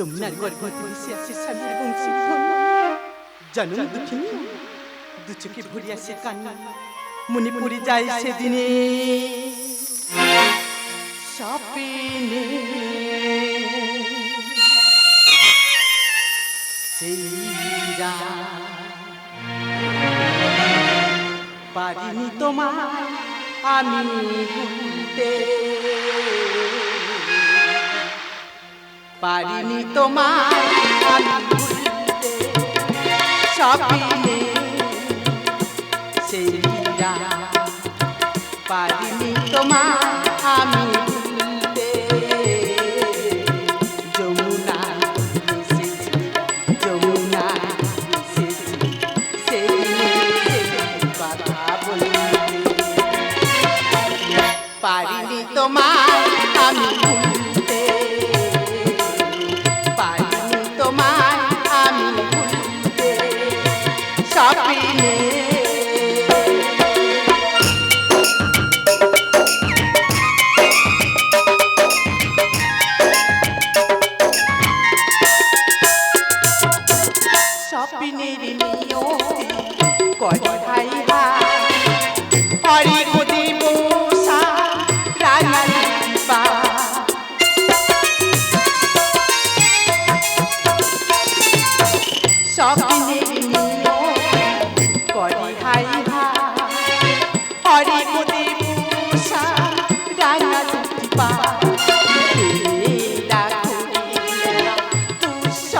যমুনার গর্ভ ধরিছে আসে স্বামী এবং শিবন জনম দুঃখিনী? দু চোখে ভরিয়া সে কান্না। মনে পড়ে যায় সেদিনে। স্বপ্নে। সেই পারিনি তোমার আমি ভুলতে। পারিনি তোমার আমি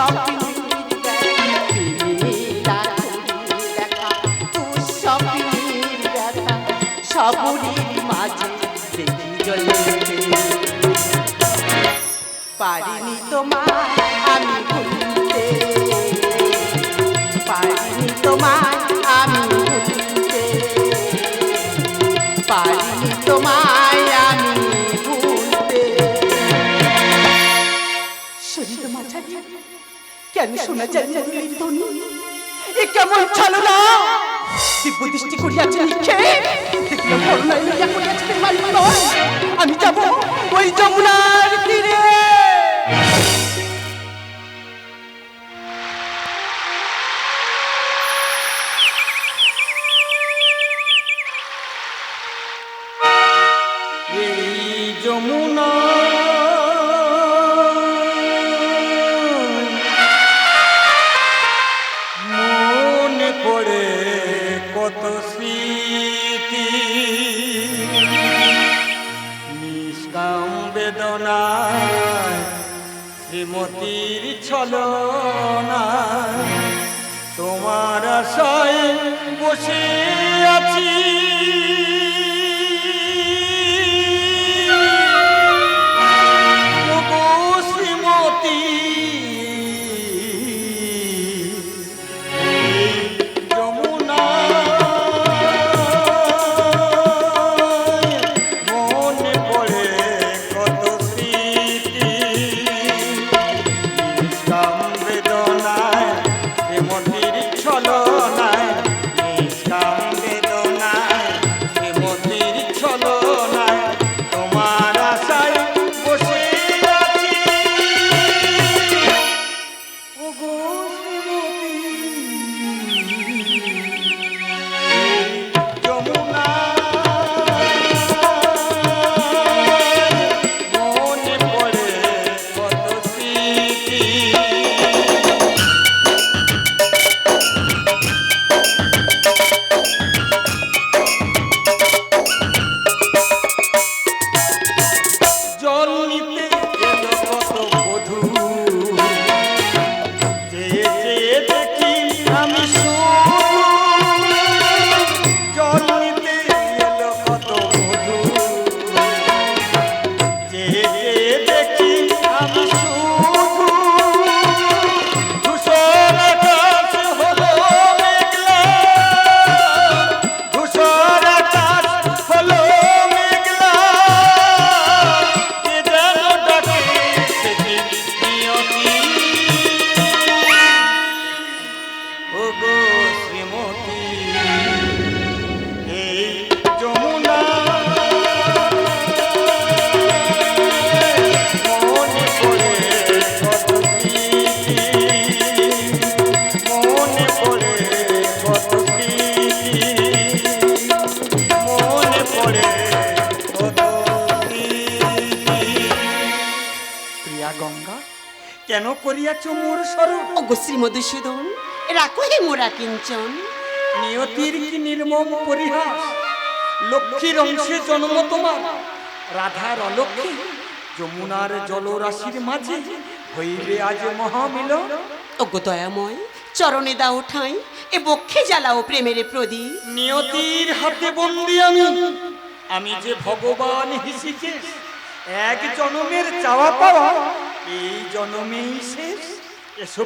সব কেন শোনা যায় মুরলির ধ্বনি এ কেমন ছলনা দিব্য দৃষ্টি করিয়াছে নিক্ষে দেখিল করুণায় লইয়া করিয়াছে প্রেমার আমি যাব ওই যমুনার তীরে। শ্রীমতীর ছলনা তোমার আশায় বসে কেন করিয়াছ মোর স্বরূপ? ওগো শ্রী মধুসূদন রাখো হে মোরা কিঞ্চন। নিয়তির কি নির্মম পরিহাস? লক্ষ্মীর অংশে জন্ম তোমার। রাধার অলক্ষ্মী যমুনার জলরাশির মাঝে হইবে আজ মহামিল ওগো দয়াময় চরণে দাও ঠাঁই এ বক্ষে জ্বালাও প্রেমের প্রদীপ। নিয়তির হাতে বন্দি আমি। আমি যে ভগবান হিসিকে এক জনমের চাওয়া পাওয়া এই জনমেই শেষ।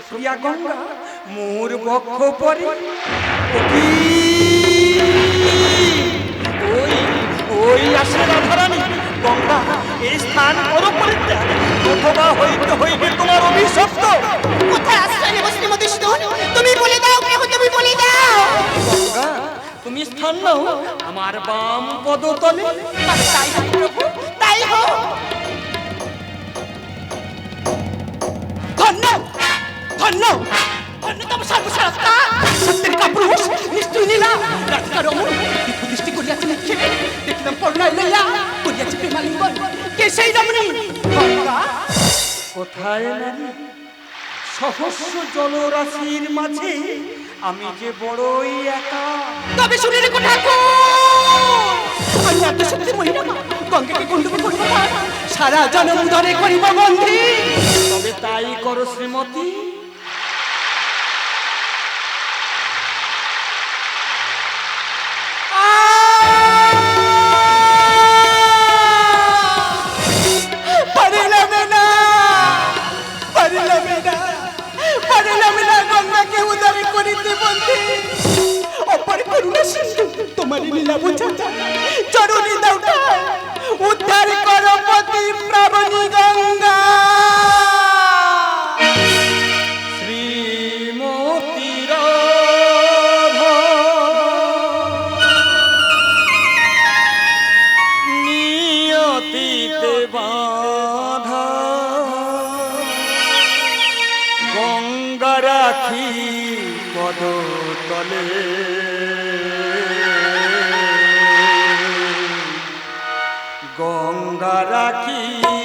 প্রিয়া গঙ্গা মোর বক্ষ পরে? ওই ওই আসে রাধারানী গঙ্গা এই স্থান বড় পরিত্যাগ অথবা হইতে হইবে তোমার অভিশপ্ত। কোথায় আশ্রয় নেব শ্রী মধুসূদন তুমি বলে দাও কেহ তুমি বলে দাও? গঙ্গা তুমি স্থান নাও আমার বাম পদতলে। তাই প্রভু। ধন্য অন্যতম সর্বসারতা সত্যের কাপুরুষ নিশ্চয় নীলা। রাজকার অমর দৃষ্টি করিয়াছে নিক্ষেপে দেখিলাম পর্ণায় লইয়া করিয়াছে প্রেমালিঙ্গন। কে সেই রমণী কোথায় নারী? সহস্র জলরাশির মাঝে আমি যে বড়ই একা। তবে শুনে রেখো ঠাকুর? আমি এত সত্যি মহিলা গঙ্গাকে করিব সারা জনম ধরে করিব বন্ধি তবে তাই করো শ্রীমতী। তোমার লীলা বুঝা? চরণী দাউটা উদ্ধার করো পতি প্রাবণী গঙ্গা। শ্রীমতী রাধা নিয়তিতে বাধা রাখি।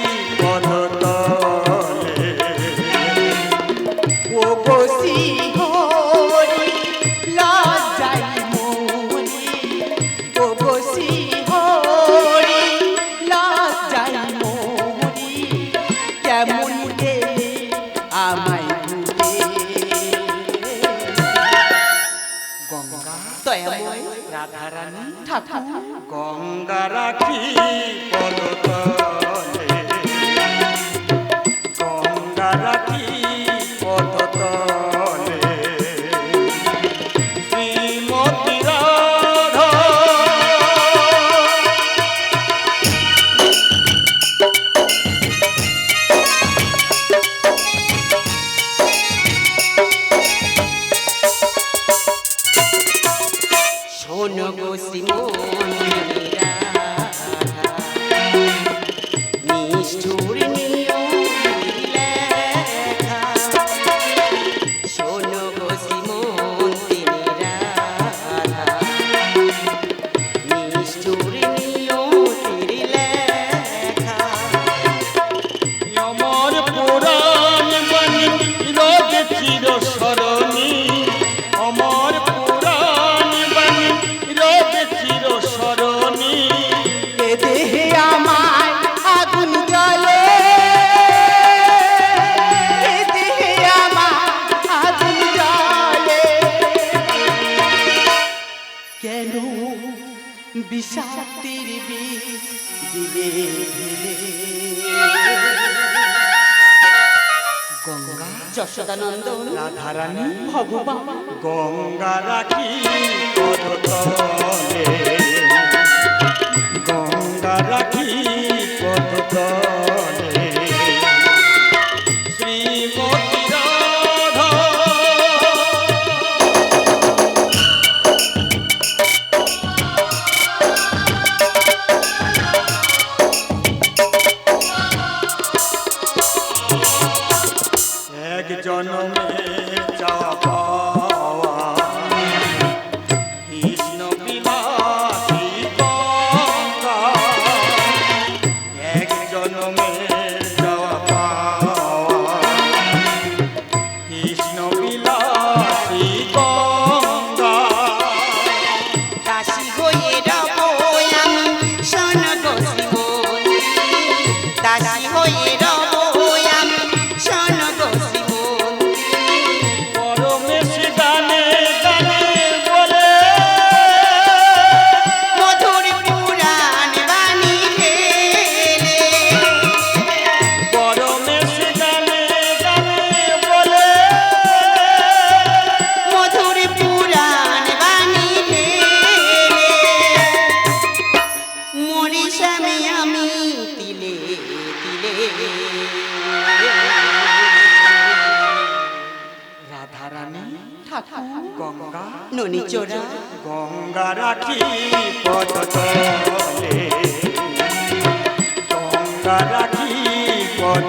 যশোদানন্দন রাধারানী ভগবান। গঙ্গা রাখি পদতলে গঙ্গা রাখি পদতলে এক জনমের চাওয়া গঙ্গা রাখি পদ